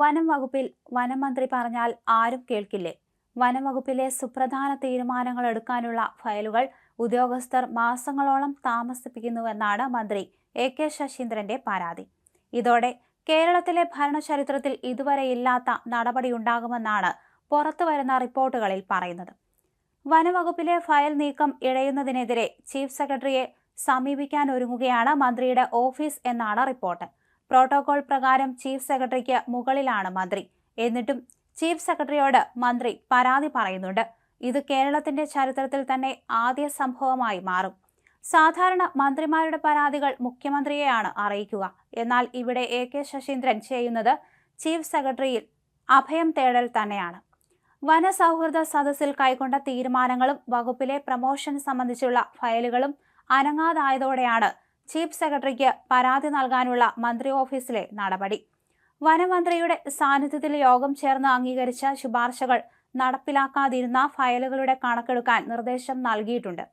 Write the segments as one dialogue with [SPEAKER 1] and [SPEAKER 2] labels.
[SPEAKER 1] വനം വകുപ്പിൽ വനമന്ത്രി പറഞ്ഞാൽ ആരും കേൾക്കില്ലേ? വനം വകുപ്പിലെ സുപ്രധാന തീരുമാനങ്ങൾ എടുക്കാനുള്ള ഫയലുകൾ ഉദ്യോഗസ്ഥർ മാസങ്ങളോളം താമസിപ്പിക്കുന്നുവെന്നാണ് മന്ത്രി എ കെ ശശീന്ദ്രന്റെ പരാതി. ഇതോടെ കേരളത്തിലെ ഭരണചരിത്രത്തിൽ ഇതുവരെ ഇല്ലാത്ത നടപടിയുണ്ടാകുമെന്നാണ് പുറത്തുവരുന്ന റിപ്പോർട്ടുകളിൽ പറയുന്നത്. വനവകുപ്പിലെ ഫയൽ നീക്കം ഇഴയുന്നതിനെതിരെ ചീഫ് സെക്രട്ടറിയെ സമീപിക്കാൻ ഒരുങ്ങുകയാണ് മന്ത്രിയുടെ ഓഫീസ് എന്നാണ് റിപ്പോർട്ട്. പ്രോട്ടോകോൾ പ്രകാരം ചീഫ് സെക്രട്ടറിക്ക് മുകളിലാണ് മന്ത്രി. എന്നിട്ടും ചീഫ് സെക്രട്ടറിയോട് മന്ത്രി പരാതി പറയുന്നുണ്ട്. ഇത് കേരളത്തിന്റെ ചരിത്രത്തിൽ തന്നെ ആദ്യ സംഭവമായി മാറും. സാധാരണ മന്ത്രിമാരുടെ പരാതികൾ മുഖ്യമന്ത്രിയെയാണ് അറിയിക്കുക. എന്നാൽ ഇവിടെ എ കെ ശശീന്ദ്രൻ ചെയ്യുന്നത് ചീഫ് സെക്രട്ടറിയിൽ അഭയം തേടൽ തന്നെയാണ്. വനസൗഹൃദ സദസ്സിൽ കൈക്കൊണ്ട തീരുമാനങ്ങളും വകുപ്പിലെ പ്രമോഷൻ സംബന്ധിച്ചുള്ള ഫയലുകളും അനങ്ങാതായതോടെയാണ് ചീഫ് സെക്രട്ടറിക്ക് പരാതി നൽകാനുള്ള മന്ത്രി ഓഫീസിലെ നടപടി. വനമന്ത്രിയുടെ സാന്നിധ്യത്തിൽ യോഗം ചേർന്ന് അംഗീകരിച്ച ശുപാർശകൾ നടപ്പിലാക്കാതിരുന്ന ഫയലുകളുടെ കണക്കെടുക്കാൻ നിർദ്ദേശം നൽകിയിട്ടുണ്ട്.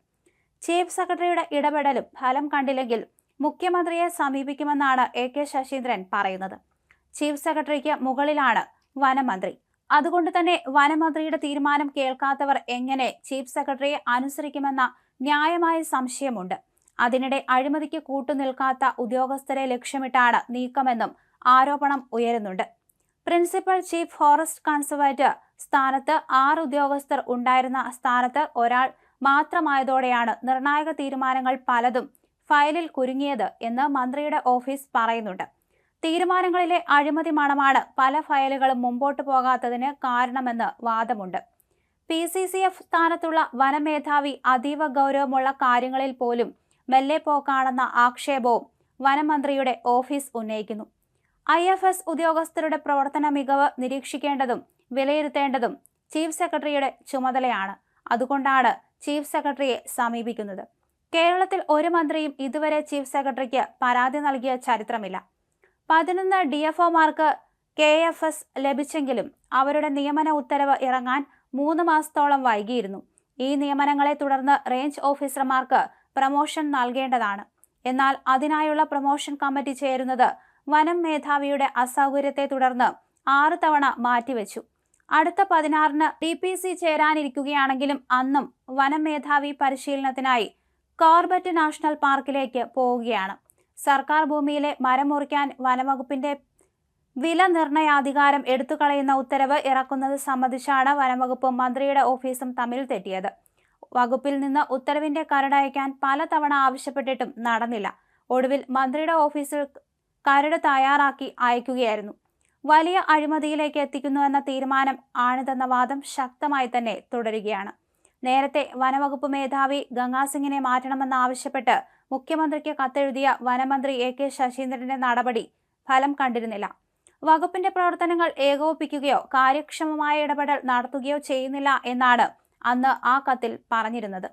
[SPEAKER 1] ചീഫ് സെക്രട്ടറിയുടെ ഇടപെടലും ഫലം കണ്ടില്ലെങ്കിൽ മുഖ്യമന്ത്രിയെ സമീപിക്കുമെന്നാണ് എ കെ ശശീന്ദ്രൻ പറയുന്നത്. ചീഫ് സെക്രട്ടറിക്ക് മുകളിലാണ് വനമന്ത്രി. അതുകൊണ്ട് തന്നെ വനമന്ത്രിയുടെ തീരുമാനം കേൾക്കാത്തവർ എങ്ങനെ ചീഫ് സെക്രട്ടറിയെ അനുസരിക്കുമെന്ന ന്യായമായ സംശയമുണ്ട്. അതിനിടെ അഴിമതിക്ക് കൂട്ടുനിൽക്കാത്ത ഉദ്യോഗസ്ഥരെ ലക്ഷ്യമിട്ടാണ് നീക്കമെന്നും ആരോപണം ഉയരുന്നുണ്ട്. പ്രിൻസിപ്പൽ ചീഫ് ഫോറസ്റ്റ് കൺസർവേറ്റർ സ്ഥാനത്ത് ആറ് ഉദ്യോഗസ്ഥർ ഉണ്ടായിരുന്ന സ്ഥാനത്ത് ഒരാൾ മാത്രമായതോടെയാണ് നിർണായക തീരുമാനങ്ങൾ പലതും ഫയലിൽ കുരുങ്ങിയത് എന്ന് മന്ത്രിയുടെ ഓഫീസ് പറയുന്നുണ്ട്. തീരുമാനങ്ങളിലെ അഴിമതി മണമാണ് പല ഫയലുകളും മുമ്പോട്ട് പോകാത്തതിന് കാരണമെന്ന് വാദമുണ്ട്. പി സി സി എഫ് സ്ഥാനത്തുള്ള വനമേധാവി അതീവ ഗൗരവമുള്ള കാര്യങ്ങളിൽ പോലും മെല്ലെ പോക്കാണെന്ന ആക്ഷേപവും വനമന്ത്രിയുടെ ഓഫീസ് ഉന്നയിക്കുന്നു. ഐ എഫ് എസ് ഉദ്യോഗസ്ഥരുടെ പ്രവർത്തന മികവ് നിരീക്ഷിക്കേണ്ടതും വിലയിരുത്തേണ്ടതും ചീഫ് സെക്രട്ടറിയുടെ ചുമതലയാണ്. അതുകൊണ്ടാണ് ചീഫ് സെക്രട്ടറിയെ സമീപിക്കുന്നത്. കേരളത്തിൽ ഒരു മന്ത്രിയും ഇതുവരെ ചീഫ് സെക്രട്ടറിക്ക് പരാതി നൽകിയ ചരിത്രമില്ല. പതിനൊന്ന് ഡി എഫ് ഒമാർക്ക് കെ എഫ് എസ് ലഭിച്ചെങ്കിലും അവരുടെ നിയമന ഉത്തരവ് ഇറങ്ങാൻ മൂന്ന് മാസത്തോളം വൈകിയിരുന്നു. ഈ നിയമനങ്ങളെ തുടർന്ന് റേഞ്ച് ഓഫീസർമാർക്ക് പ്രമോഷൻ നൽകേണ്ടതാണ്. എന്നാൽ അതിനായുള്ള പ്രമോഷൻ കമ്മിറ്റി ചേരുന്നത് വനം മേധാവിയുടെ അസൗകര്യത്തെ തുടർന്ന് ആറ് തവണ മാറ്റിവെച്ചു. അടുത്ത പതിനാറിന് ടി പി സി ചേരാനിരിക്കുകയാണെങ്കിലും അന്നും വനം മേധാവി പരിശീലനത്തിനായി കോർബറ്റ് നാഷണൽ പാർക്കിലേക്ക് പോവുകയാണ്. സർക്കാർ ഭൂമിയിലെ മരം മുറിക്കാൻ വനംവകുപ്പിന്റെ വില നിർണയാധികാരം എടുത്തുകളയുന്ന ഉത്തരവ് ഇറക്കുന്നത് സംബന്ധിച്ചാണ് വനംവകുപ്പും മന്ത്രിയുടെ ഓഫീസും തമ്മിൽ തെറ്റിയത്. വകുപ്പിൽ നിന്ന് ഉത്തരവിന്റെ കരടയക്കാൻ പലതവണ ആവശ്യപ്പെട്ടിട്ടും നടന്നില്ല. ഒടുവിൽ മന്ത്രിയുടെ ഓഫീസിൽ കരട് തയ്യാറാക്കി അയക്കുകയായിരുന്നു. വലിയ അഴിമതിയിലേക്ക് എത്തിക്കുന്നുവെന്ന തീരുമാനം ആണിതെന്ന വാദം ശക്തമായി തന്നെ തുടരുകയാണ്. നേരത്തെ വനവകുപ്പ് മേധാവി ഗംഗാസിംഗിനെ മാറ്റണമെന്നാവശ്യപ്പെട്ട് മുഖ്യമന്ത്രിക്ക് കത്തെഴുതിയ വനമന്ത്രി എ കെ ശശീന്ദ്രന്റെ നടപടി ഫലം കണ്ടിരുന്നില്ല. വകുപ്പിന്റെ പ്രവർത്തനങ്ങൾ ഏകോപിപ്പിക്കുകയോ കാര്യക്ഷമമായ ഇടപെടൽ നടത്തുകയോ ചെയ്യുന്നില്ല എന്നാണ് അന്ന് ആ കത്തിൽ പറഞ്ഞിരുന്നത്.